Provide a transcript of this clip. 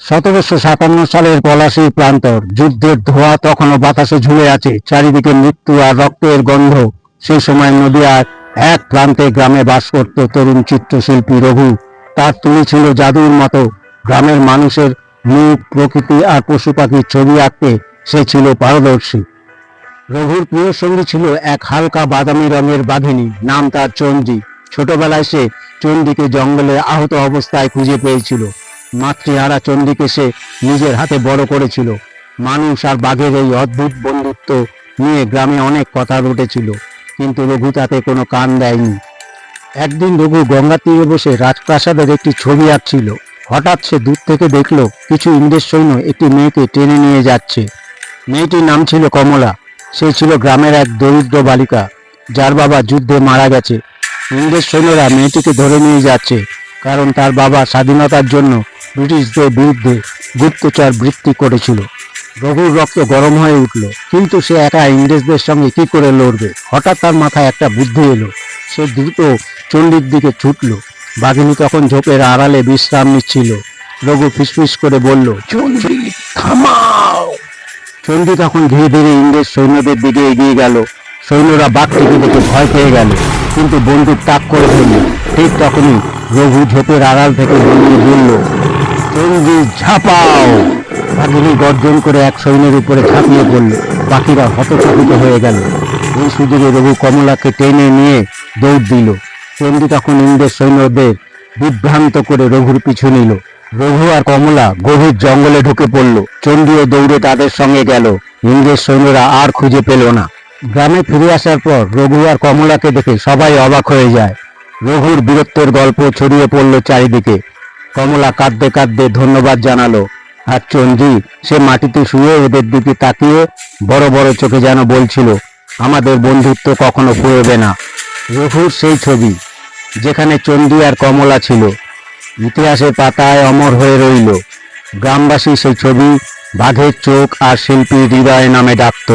সতেরোশো সাতান্ন সালের পলাশী প্রান্তর যুদ্ধের ধোঁয়া তখনও বাতাসে ঝুলে আছে। চারিদিকে মৃত্যু আর রক্তের গন্ধ। সেই সময় নদিয়ার এক প্রান্তে গ্রামে বাস করত তরুণ চিত্রশিল্পী রঘু। তার তুলি ছিল জাদুর মতো। গ্রামের মানুষের মুখ, প্রকৃতি আর পশু পাখির ছবি আঁকতে সে ছিল পারদর্শী। রঘুর প্রিয় সঙ্গী ছিল এক হালকা বাদামি রঙের বাঘিনী। নাম তার চণ্ডী। ছোটবেলায় সে চণ্ডীকে জঙ্গলে আহত অবস্থায় খুঁজে পেয়েছিল। মাতৃহারা চণ্ডীকে সে নিজের হাতে বড় করেছিল। মানুষ আর বাঘের এই অদ্ভুত বন্ধুত্ব নিয়ে গ্রামে অনেক কথা উঠেছিল কিন্তু রঘু তাতে কোনো কান দেয়নি। একদিন রঘু গঙ্গা তীরে বসে রাজপ্রাসাদের একটি ছবি আঁকছিল। হঠাৎ সে দূর থেকে দেখল, কিছু ইংরেজ সৈন্য একটি মেয়েকে টেনে নিয়ে যাচ্ছে। মেয়েটির নাম ছিল কমলা। সে ছিল গ্রামের এক দরিদ্র বালিকা, যার বাবা যুদ্ধে মারা গেছে। ইংরেজ সৈন্যরা মেয়েটিকে ধরে নিয়ে যাচ্ছে, কারণ তার বাবা স্বাধীনতার জন্য ব্রিটিশদের বিরুদ্ধে গুপ্তচর বৃত্তি করেছিল। রঘুর রক্ত গরম হয়ে উঠল কিন্তু সে একা ইংরেজদের সঙ্গে কি করে লড়বে? হঠাৎ তার মাথায় একটা বুদ্ধি এলো। সে দ্রুত চণ্ডীর দিকে ছুটল। বাঘিনী তখন ঝোপের আড়ালে বিশ্রাম নিচ্ছিল। রঘু ফিসফিস করে বলল চণ্ডী থামাও! চণ্ডী তখন ধীরে ধীরে ইংরেজ সৈন্যদের দিকে এগিয়ে গেল। সৈন্যরা বাঘটিকে দেখে ভয় পেয়ে গেল কিন্তু বন্দুক তাক করে ফেলল ঠিক তখনই রঘু ঝোপের আড়াল থেকে বন্দুক বলল চণ্ডী ঝাঁপাও বাঘিনী গর্জন করে এক সৈন্যের উপরে ঝাঁপিয়ে পড়ল। পাখিরা হতচকিত হয়ে গেল। এই সুযোগে রঘু কমলাকে টেনে নিয়ে দৌড় দিল। চণ্ডী তখন ইন্দ্রের সৈন্যদের বিভ্রান্ত করে রঘুর পিছু নিল। রঘু আর কমলা গভীর জঙ্গলে ঢুকে পড়ল। চণ্ডীও দৌড়ে তাদের সঙ্গে গেল। ইংরেজ সৈন্যরা আর খুঁজে পেল না। গ্রামে ফিরে আসার পর রঘু আর কমলাকে দেখে সবাই অবাক হয়ে যায়। রঘুর বীরত্বের গল্প ছড়িয়ে পড়ল চারিদিকে। কমলা কাঁদতে কাঁদতে ধন্যবাদ জানালো। আর চণ্ডী সে মাটিতে শুয়ে ওদের দিকে তাকিয়ে বড় বড় চোখে যেন বলছিল, আমাদের বন্ধুত্ব কখনো ফুরবে না। রঘুর সেই ছবি, যেখানে চণ্ডী আর কমলা ছিল ইতিহাসের পাতায় অমর হয়ে রইল। গ্রামবাসী সেই ছবি বাঘের চোখ আর শিল্পী হৃদয় নামে ডাকত।